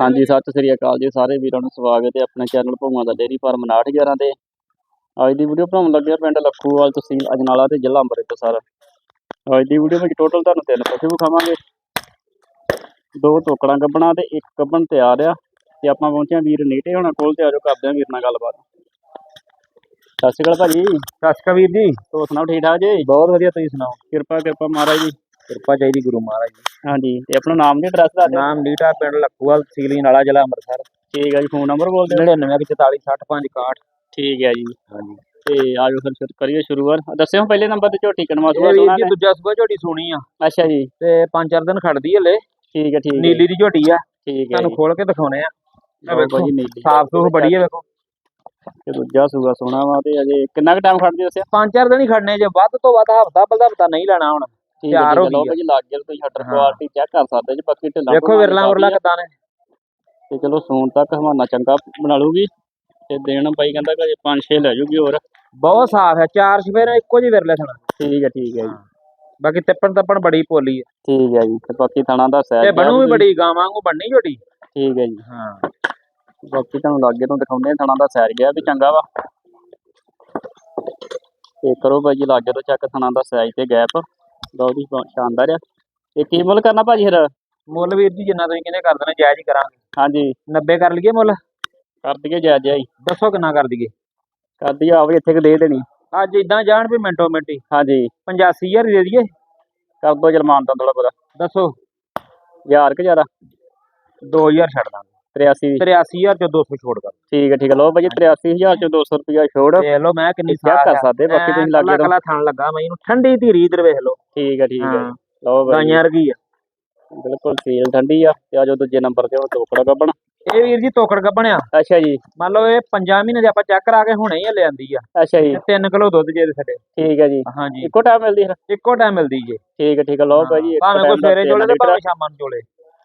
ਹਾਂਜੀ ਸਤਿ ਸ੍ਰੀ ਅਕਾਲ ਜੀ ਸਾਰੇ ਵੀਰਾਂ ਨੂੰ ਸਵਾਗਤ ਹੈ ਆਪਣੇ ਚੈਨਲ ਭੂਮਾ ਦਾ ਡੇਰੀ ਫਾਰਮ 911 ਤੇ। ਅੱਜ ਦੀ ਵੀਡੀਓ ਬਣਾਉਣ ਲੱਗੇ ਹਾਂ ਪਿੰਡ ਲੱਖੂਵਾਲ ਤਹਿਸੀਲ ਅਜਨਾਲਾ ਤੇ ਜ਼ਿਲ੍ਹਾ ਅੰਮ੍ਰਿਤਸਰ। ਅੱਜ ਦੀ ਵੀਡੀਓ ਵਿੱਚ ਟੋਟਲ ਤੁਹਾਨੂੰ ਤਿੰਨ ਪਸ਼ੂ ਵਿਖਾਵਾਂਗੇ। ਦੋ ਟੋਕੜਾਂ ਗੱਬਣਾ ਤੇ ਇੱਕ ਗੱਬਣ ਤਿਆਰ ਆ ਤੇ ਆਪਾਂ ਪਹੁੰਚੇ ਹਾਂ ਵੀਰ ਨੀਟੇ ਹੋਣਾ ਕੋਲ ਤੇ ਆਜੋ ਕਰਦੇ ਹਾਂ ਵੀਰ ਨਾਲ ਗੱਲਬਾਤ। ਸਤਿ ਸ਼੍ਰੀ ਅਕਾਲ ਭਾਜੀ। ਸਤਿ ਸ਼੍ਰੀ ਅਕਾਲ ਵੀਰ ਜੀ। ਹੋਰ ਸੁਣਾਓ ਠੀਕ ਠਾਕ ਜੀ? ਬਹੁਤ ਵਧੀਆ ਤੁਸੀਂ ਸੁਣਾਓ? ਕਿਰਪਾ ਕਿਰਪਾ ਮਹਾਰਾਜ ਜੀ। ਕਿਰਪਾ ਚਾਹੀਦੀ ਗੁਰੂ ਮਹਾਰਾਜ ਜੀ ਹਾਂਜੀ ਤੇ ਆਪਣਾ ਨਾਮ ਤੇ ਐਡਰੈਸ ਦੱਸ ਦਿਓ। ਨਾਮ ਡੀਟਾ ਪਿੰਡ ਲੱਖੂਵਾਲ ਤਹਿਸੀਲ ਨਾਲਾ ਜ਼ਿਲ੍ਹਾ ਅੰਮ੍ਰਿਤਸਰ। ਠੀਕ ਹੈ ਜੀ ਫੋਨ ਨੰਬਰ ਬੋਲ ਦਿਓ। 9944 65 ਠੀਕ ਹੈ ਜੀ। ਹਾਂਜੀ। ਤੇ ਆਜੋ ਫਿਰ ਸ਼ੁਰੂ ਕਰੀਏ ਸ਼ੁਰੂਆਤ। ਦੱਸਿਓ ਪਹਿਲੇ ਨੰਬਰ ਤੇ ਝੋਟੀ ਕਨਵਾ ਵੀਰ ਸੋਣਾ ਜੀ ਦੂਜਾ ਸੂਬਾ ਝੋਟੀ ਸੋਣੀ ਆ। ਅੱਛਾ ਜੀ। ਤੇ ਪੰਜ ਚਾਰ ਦਿਨ ਖੜਦੀ ਹਲੇ। ਠੀਕ ਹੈ ਠੀਕ ਹੈ ਨੀਲੀ ਦੀ ਝੋਟੀ ਆ। ਠੀਕ ਹੈ ਤੁਹਾਨੂੰ ਖੋਲ ਕੇ ਦਿਖਾਉਣੇ ਆ। ਵੇਖੋ ਭਾਜੀ ਨੀਲੀ ਸਾਫ਼ ਸੂਫ ਬੜੀ ਵੇਖੋ। ਤੇ ਦੂਜਾ ਸੂਗਾ ਸੋਣਾ ਵਾ ਤੇ ਅਜੇ ਕਿੰਨਾ ਕੁ ਟਾਈਮ ਖੜਦੀ ਦੱਸਿਆ ਪੰਜ ਚਾਰ ਦਿਨ ਹੀ ਖੜਨੇ ਜੇ। ਵੱਧ ਤੋਂ ਵੱਧ ਹਫਤਾ ਬਲਦਾ ਪਤਾ ਨਹੀਂ ਲੈਣਾ ਹੁਣ। ਤਿਆਰ ਹੋ ਗਈ ਆ। ਭਾਜੀ ਲੱਗ ਗਿਆ ਤੁਸੀਂ ਸ਼ਟਰ ਹਾਂ। ਕੁਆਲਿਟੀ ਚੈੱਕ ਕਰ ਸਕਦੇ ਜੀ ਬਾਕੀ ਢਿੱਲਾ ਵੇਖੋ ਵਿਰਲਾ ਉਰਲਾ ਕਿਦਾਂ ਨੇ। ਤੇ ਚਲੋ ਸੂਣ ਤੱਕ ਹਵਾਨਾ ਚੰਗਾ ਬਣਾ ਲੂਗੀ ਤੇ ਦੇਣ ਬਾਈ ਕਹਿੰਦਾ ਕਿ ਅਜੇ ਪੰਜ ਛੇ ਲੈ ਜੂਗੀ ਹੋਰ। ਬਹੁਤ ਸਾਫ਼ ਹੈ ਚਾਰ ਸਵੇਰੇ ਇੱਕੋ ਜਿਹੇ ਵਿਰਲੇ ਥਣਾ। ਠੀਕ ਹੈ ਠੀਕ ਹੈ ਜੀ। ਬਾਕੀ ਤਿੱਪਣ ਤੱਪਣ ਬੜੀ ਪੋਲੀ ਹੈ। ਠੀਕ ਹੈ ਜੀ ਤੇ ਬਾਕੀ ਥਣਾ ਦਾ ਸੈਟ ਤੇ ਬਣੂ ਵੀ ਬੜੀ ਗਾਂ ਵਾਂਗੂ ਬਣਨੀ ਝੋਟੀ ਠੀਕ ਹੈ ਜੀ। ਹਾਂ। ਬਾਕੀ ਤੁਹਾਨੂੰ ਲਾਗੇ ਤੋਂ ਦਿਖਾਉਂਦੇ ਆ ਥਣਾ ਦਾ ਸੈਰ ਗਿਆ ਵੀ ਚੰਗਾ ਵਾ। ਤੇ ਕਰੋ ਭਾਜੀ ਲਾਗੇ ਤੋਂ ਚੈੱਕ ਥਣਾ ਦਾ ਸਾਈਜ਼ ਤੇ ਗੈਪ। ਬਹੁਤ ਹੀ ਸ਼ਾ- ਸ਼ਾਨਦਾਰ ਆ। ਤੇ ਕੀ ਮੁੱਲ ਕਰਨਾ ਭਾਜੀ ਫਿਰ? ਮੁੱਲ ਵੀਰ ਜੀ ਜਿੰਨਾ ਤੁਸੀਂ ਕਹਿੰਦੇ ਕਰ ਦੇਣਾ ਜਾਇਜ਼ ਹੀ ਕਰਾਂਗੇ। ਹਾਂਜੀ। 90 ਕਰ ਲਈਏ ਮੁੱਲ? ਕਰ ਦਈਏ ਜਾਇਜ਼ ਜਾਈ ਦੱਸੋ ਕਿੰਨਾ ਕਰ ਦਈਏ? ਕਰ ਦਈਏ ਆਵੇ ਇੱਥੇ ਕਿ ਦੇ ਦੇਣੀ। ਅੱਜ ਇਦਾਂ ਜਾਣ ਵੀ ਮਿੰਟੋ ਮਿੰਟੀ ਹਾਂਜੀ। 85000 ਹੀ ਦੇ ਦਈਏ। ਕਰ ਦੋ ਜਰਮਾਨ ਤਾਂ ਥੋੜਾ ਬੜਾ ਦੱਸੋ। ਹਜ਼ਾਰ ਕਿ ਜ਼ਿਆਦਾ। 2000 ਛੱਡ ਦਾਂਗੇ। 83 83000 ਚੋਂ 200 ਛੋੜ ਕਰ। ਠੀਕ ਹੈ ਠੀਕ ਹੈ। ਲਓ ਭਾਜੀ 83000 ਚੋਂ 200 ਰੁਪਿਆ ਛੋੜ। ਦੇਖ ਲਓ ਮੈਂ ਕਿੰਨੀ ਸਾਫ਼ ਕਰ ਸਕਦੇ ਬਾਕੀ ਤੁਸੀਂ ਲਾਗੇ ਕਲਾ ਥਣ ਲੱਗਾ ਮੈਂ ਇਹਨੂੰ ਠੰਡੀ ਧੀਰੀ ਇਧਰ ਵੇਖ ਲਓ। ਠੀਕ ਹੈ ਠੀਕ ਹੈ। ਹਾਂ। ਲਓ ਭਾਜੀ ਗਾਈਆਂ ਵਰਗੀ ਆ। ਬਿਲਕੁਲ ਸੀਲ ਠੰਡੀ ਆ। ਤੇ ਆਜੋ ਦੂਜੇ ਨੰਬਰ ਤੇ ਉਹ ਟੋਕੜਾ ਗੱਬਣ। ਇਹ ਵੀਰ ਜੀ ਤੋਕੜ ਗੱਬਣਿਆ ਅੱਛਾ ਜੀ। ਮੰਨ ਲਓ ਇਹ 5 ਮਹੀਨੇ ਦੇ ਆਪਾਂ ਚੈੱਕ ਕਰਾ ਕੇ ਹੁਣੇ ਹੀ ਲਿਆਂਦੀ ਆ। ਅੱਛਾ ਜੀ। ਤੇ 3 ਕਿਲੋ ਦੁੱਧ ਜੇ ਦੇ ਸਾਡੇ ਠੀਕ ਹੈ ਜੀ। ਹਾਂਜੀ ਇੱਕੋ ਟਾਈਮ ਮਿਲਦੀ ਫਿਰ। ਇੱਕੋ ਟਾਈਮ ਮਿਲਦੀ ਜੇ। ਠੀਕ ਹੈ ਠੀਕ ਹੈ। ਲਓ ਭਾਜੀ ਇੱਕ ਭਾਵੇਂ ਕੋਈ ਦਾ ਸਵੇਰੇ ਤਿੰਨ ਚੋਲੇ ਤੇ ਭਾਵੇਂ ਸ਼ਾਮਾਂ ਨੂੰ ਚੋਲੇ।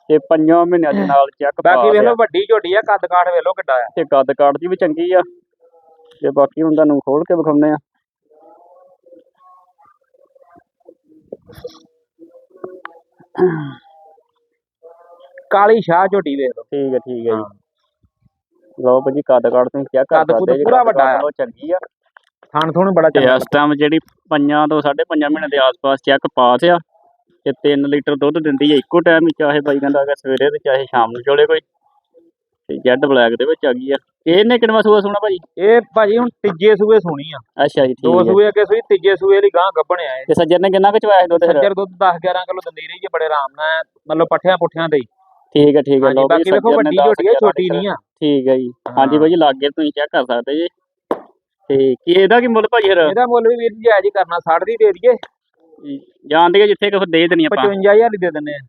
ਤੇ ਪੰਜਾਂ ਮਹੀਨਿਆਂ ਦੇ ਨਾਲ ਚੈੱਕ ਬਾਕੀ ਵੇਖ ਲਓ ਵੱਡੀ ਝੋਟੀ ਆ ਕੱਦ ਕਾਠ ਵੇਖ ਲਓ ਕਿੱਡਾ ਆ। ਤੇ ਕੱਦ ਕਾਠ ਦੀ ਵੀ ਚੰਗੀ ਆ। ਤੇ ਬਾਕੀ ਹੁਣ ਤੁਹਾਨੂੰ ਖੋਲ ਕੇ ਵਿਖਾਉਂਦੇ ਆ। ਕਾਲੀ ਸ਼ਾਹ ਝੋਟੀ ਵੇਖ ਲਓ। ਠੀਕ ਹੈ ਠੀਕ ਹੈ। ਜੀ। ਲਓ ਭਾਜੀ ਕੱਦ ਕਾਠ ਤੁਸੀਂ ਚੈੱਕ ਕਰ ਕੱਦ ਕੁੱਦ ਸਕਦੇ ਜੀ, ਪੂਰਾ ਵੱਡਾ ਆ। ਚੰਗੀ ਆ। ਥਣ ਥੁਣ ਬੜਾ ਚੰਗਾ। ਇਸ ਟਾਈਮ ਜਿਹੜੀ ਪੰਜਾਂ ਤੋਂ ਸਾਢੇ ਪੰਜਾਂ ਮਹੀਨੇ ਦੇ ਆਸ-ਪਾਸ ਚੈੱਕ ਪਾਸ ਆ। ਤੇ 3 ਲੀਟਰ ਦੁੱਧ ਦਿੰਦੀ ਹੈ ਇੱਕੋ ਟਾਈਮ ਹੀ ਚਾਹੇ ਬਾਈ ਕਹਿੰਦਾ ਅਗਰ ਸਵੇਰੇ ਤੇ ਚਾਹੇ ਸ਼ਾਮ ਨੂੰ ਚੋਲੇ ਕੋਈ। ਤੇ ਜੈਡ ਬਲੈਕ ਦੇ ਵਿੱਚ ਆ ਗਈ ਆ। ਇਹਨੇ ਕਿੰਨਵਾ ਸੂਆ ਸੋਣਾ ਭਾਜੀ? ਇਹ ਭਾਜੀ ਹੁਣ ਤੀਜੇ ਸੂਏ ਸੋਣੀ ਆ। ਅੱਛਾ ਜੀ ਦੋ ਠੀਕ ਹੈ ਸੂਏ ਅੱਗੇ ਸੂਈ ਤੀਜੇ ਸੂਏ ਲਈ ਗਾਂ ਗੱਬਣਿਆ ਇਹ ਤੇ ਸੱਜਰ ਨੇ ਕਿੰਨਾ ਕੁ ਚਵਾਇਆ ਸੀ ਦੁੱਧ ਫਿਰ? ਸੱਜਰ ਦੁੱਧ 10 11 ਕਿਲੋ ਦਿੰਦੀ ਰਹੀ ਜੇ ਬੜੇ ਆਰਾਮ ਨਾਲ ਮਤਲਬ ਪੱਠਿਆਂ ਪੁੱਠਿਆਂ ਹੀ। ਠੀਕ ਹੈ ਠੀਕ ਹੈ ਲਓ ਬਾਕੀ ਵੇਖੋ ਵੱਡੀ ਝੋਟੀ ਆ ਛੋਟੀ ਨਹੀਂ ਆ। ਠੀਕ ਹੈ ਜੀ। ਹਾਂਜੀ ਭਾਜੀ ਲਾਗੇ ਤੁਸੀਂ ਚੈੱਕ ਕਰ ਸਕਦੇ ਜੀ। ਤੇ ਕੀ ਇਹਦਾ ਕੀ ਮੁੱਲ ਭਾਜੀ ਫਿਰ? ਇਹਦਾ ਮੁੱਲ ਵੀ ਵੀਰ ਜੀ ਹੀ ਕਰਨਾ 60 ਦੀ ਦੇ ਦਈਏ। ਜਾਣਦੇ ਕਿ ਜਿੱਥੇ ਕਿ ਦੇ ਦੇਣੀ ਆਪਾਂ। 55000 ਦੀ ਦੇ ਦਿੰਨੇ ਆ।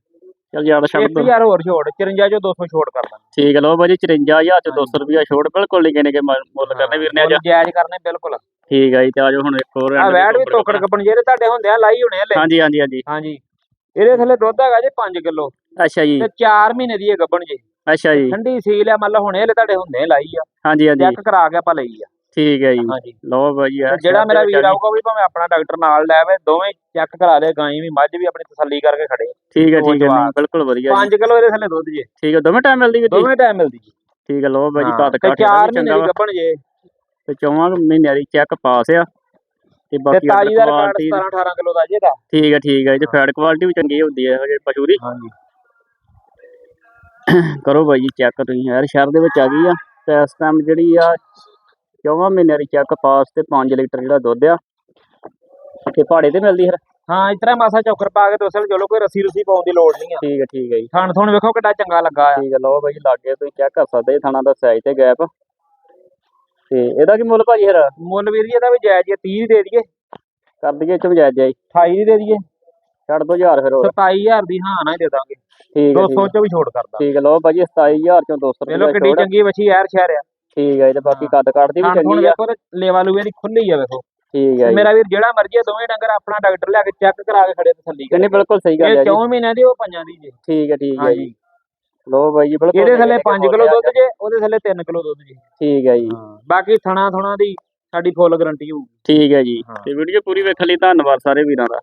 ਚਲ ਜ਼ਿਆਦਾ ਛੱਡ ਦੋ 1000 ਹੋਰ ਛੋੜ 54 ਚੋਂ 200 ਛੋੜ ਕਰ ਦਾਂਗੇ ਠੀਕ ਹੈ ਲਓ ਭਾਜੀ 54000 ਚ 200 ਰੁਪਿਆ ਛੋੜ ਬਿਲਕੁਲ ਨਹੀਂ ਕਹਿੰਦੇ ਕਿ ਮੁੱਲ ਕਰਨੇ ਵੀਰ ਨੇ ਅੱਜ ਜਾਇਜ਼ ਕਰਨੇ ਬਿਲਕੁਲ। ਠੀਕ ਹੈ ਜੀ ਤੇ ਆਜੋ ਹੁਣ ਇੱਕ ਹੋਰ ਆ ਤੇ ਵੀ ਤੋਕੜ ਕੱਪਣ ਜਿਹੜੇ ਤੁਹਾਡੇ ਹੁੰਦੇ ਆ ਲਾਈ ਹੋਣੇ ਹਲੇ ਹਾਂਜੀ ਹਾਂਜੀ ਹਾਂਜੀ। ਹਾਂਜੀ। ਇਹਦੇ ਥੱਲੇ ਦੁੱਧ ਹੈਗਾ ਜੇ 5 ਕਿਲੋ। ਅੱਛਾ ਜੀ। ਤੇ 4 ਮਹੀਨੇ ਦੀ ਇਹ ਗੱਬਣ ਜੇ। ਅੱਛਾ ਜੀ। ਠੰਡੀ ਸੀਲ ਆ ਮਤਲਬ ਹੁਣੇ ਹਲੇ ਤੁਹਾਡੇ ਹੁੰਦੇ ਆ ਲਾਈ ਆ। ਹਾਂਜੀ ਹਾਂਜੀ। ਚੈੱਕ ਕਰਾ ਕੇ ਆਪਾਂ ਲਈ ਆ। ਠੀਕ ਹੈ ਜੀ। ਹਾਂਜੀ। ਲਓ ਤੇ ਜਿਹੜਾ ਮੇਰਾ ਵੀਰ ਆਊਗਾ ਵੀ ਭਾਵੇਂ ਆਪਣਾ ਡਾਕਟਰ ਨਾਲ ਲੈ ਆਵੇ ਦੋਵੇਂ ਚੈੱਕ ਕਰਾ ਦੇ ਗਾਈ ਵੀ ਮੱਝ ਵੀ ਆਪਣੀ ਤਸੱਲੀ ਕਰਕੇ ਖੜੇ ਠੀਕ ਹੈ ਠੀਕ ਹੈ। ਨਹੀਂ। ਬਿਲਕੁਲ ਵਧੀਆ ਜੀ। 5 ਕਿਲੋ ਇਹਦੇ ਥੱਲੇ ਦੁੱਧ ਜੇ। ਠੀਕ ਹੈ ਦੋਵੇਂ ਟਾਈਮ ਮਿਲਦੀ ਵੀ ਦੋਵੇਂ ਟਾਈਮ ਮਿਲਦੀ ਜੀ। ਠੀਕ ਹੈ ਲਓ ਭਾਜੀ ਹਾਂ, ਕੱਦ ਤੇ 4 ਚੰਗਾ ਵਾ। ਜੇ। ਤੇ ਚੌਵਾਂ ਮਹੀਨਿਆਂ ਦੀ ਚੈੱਕ ਪਾਸ ਆ। ਤੇ ਤੇ ਬਾਕੀ ਤਾਜੀ ਦਾ ਰਿਕਾਰਡ ਕੁਆਲਿਟੀ 17 18 ਕਿਲੋ ਦਾ ਜੇ ਦਾ ਠੀਕ ਹੈ ਠੀਕ ਹੈ ਤੇ ਫੈਟ ਕੁਆਲਿਟੀ ਵੀ ਚੰਗੀ ਹੁੰਦੀ ਹੈ ਹਜੇ ਪਸ਼ੂ ਦੀ। ਹਾਂਜੀ। ਕਰੋ ਭਾਈ ਜੀ ਚੈੱਕ ਤੁਸੀਂ। ਯਾਰ ਸ਼ਹਿਰ ਦੇ ਵਿੱਚ ਆ ਗਈ ਆ। ਤੇ ਇਸ ਟਾਈਮ ਜਿਹੜੀ ਆ ਚੌਵਾਂ ਮਹੀਨਿਆਂ ਦੀ ਚੈੱਕ ਪਾਸ ਤੇ 5 ਲੀਟਰ ਜਿਹੜਾ ਦੁੱਧ ਆ ਤੇ ਪਹਾੜੇ ਤੇ ਮਿਲਦੀ ਫਿਰ? ਹਾਂ ਇਸ ਤਰ੍ਹਾਂ ਮਾਸਾ ਚੌਕਰ ਪਾ ਕੇ ਦੋਸਲ ਚਲੋ ਕੋਈ ਰੱਸੀ ਰੁਸੀ ਪਾਉਣ ਦੀ ਲੋੜ ਨਹੀਂ ਆ। ਠੀਕ ਹੈ ਠੀਕ ਹੈ ਜੀ। ਥਣ ਥਣ ਵੇਖੋ ਕਿੱਡਾ ਚੰਗਾ ਲੱਗਾ ਆ। ਠੀਕ ਹੈ ਲਓ ਭਾਈ ਲਾਗੇ ਤੁਸੀਂ ਚੈੱਕ ਕਰ ਸਕਦੇ ਥਾਣਾ ਦਾ ਸਾਈਜ਼ ਤੇ ਗੈਪ। ਤੇ ਇਹਦਾ ਕੀ ਮੁੱਲ ਭਾਜੀ ਫਿਰ? ਮੁੱਲ ਵੀਰ ਜੀ ਇਹਦਾ ਵੀ ਜਾਇਜ਼ ਹੈ 30 ਦੇ ਦਈਏ। ਕਰ ਦਈਏ ਚ ਜਾਇਜ਼ ਜਾਈ 28 ਦੀ ਦਈਏ। ਛੱਡ ਦੋ ਹਜ਼ਾਰ ਫਿਰ ਹੋਰ। 27000 ਦੀ ਹਾਂ ਨਾ ਹੀ ਦੇ ਦਾਂਗੇ। ਠੀਕ ਹੈ 200 ਚੋਂ ਵੀ ਛੋੜ ਕਰਦਾ। ਠੀਕ ਹੈ ਲਓ ਭਾਜੀ 27000 ਚੋਂ 200 ਵੇਖ ਲਓ ਰੁਪਏ ਕਿੱਡੀ ਚੰਗੀ ਵਛੀ ਯਾਰ ਸ਼ਹਿਰ ਆ। ਠੀਕ ਹੈ ਜੀ ਤੇ ਬਾਕੀ ਕੱਦ ਕਾਠ ਦੀ ਵੀ ਚੰਗੀ ਆ। ਵੇਖੋ ਲੇਵਾ ਲੂਵੇ ਦੀ ਖੁੱਲੀ ਆ ਵੇਖੋ। ਠੀਕ ਹੈ ਜੀ। ਮੇਰਾ ਵੀਰ ਜਿਹੜਾ ਮਰਜ਼ੀ ਆ ਦੋਵੇਂ ਡੰਗਰ ਆਪਣਾ ਡਾਕਟਰ ਲਿਆ ਕੇ ਚੈੱਕ ਕਰਾ ਕੇ ਖੜੇ ਤਸੱਲੀ ਨਹੀਂ ਬਿਲਕੁਲ ਸਹੀ ਗੱਲ ਇਹ ਹੈ ਜੀ। 4 ਮਹੀਨਿਆਂ ਦੀ ਉਹ ਪੰਜਾਂ ਦੀ ਜੇ। ਠੀਕ ਹੈ ਠੀਕ ਹੈ ਜੀ। ਲਓ ਭਾਈ ਜੀ ਬਿਲਕੁਲ ਇਹਦੇ ਥੱਲੇ ਹੈ ਕਿ 5 ਕਿਲੋ ਦੁੱਧ ਜੇ ਉਹਦੇ ਥੱਲੇ 3 ਕਿਲੋ ਦੁੱਧ ਜੇ। ਠੀਕ ਹੈ ਜੀ। ਬਾਕੀ ਥਣਾ ਥਣਾ ਦੀ ਸਾਡੀ ਫੁੱਲ ਗਾਰੰਟੀ ਹੋਊਗੀ। ਠੀਕ ਹੈ ਜੀ। ਹਾਂ। ਤੇ ਵੀਡੀਓ ਪੂਰੀ ਵੇਖਣ ਲਈ ਧੰਨਵਾਦ ਸਾਰੇ ਵੀਰਾਂ ਦਾ।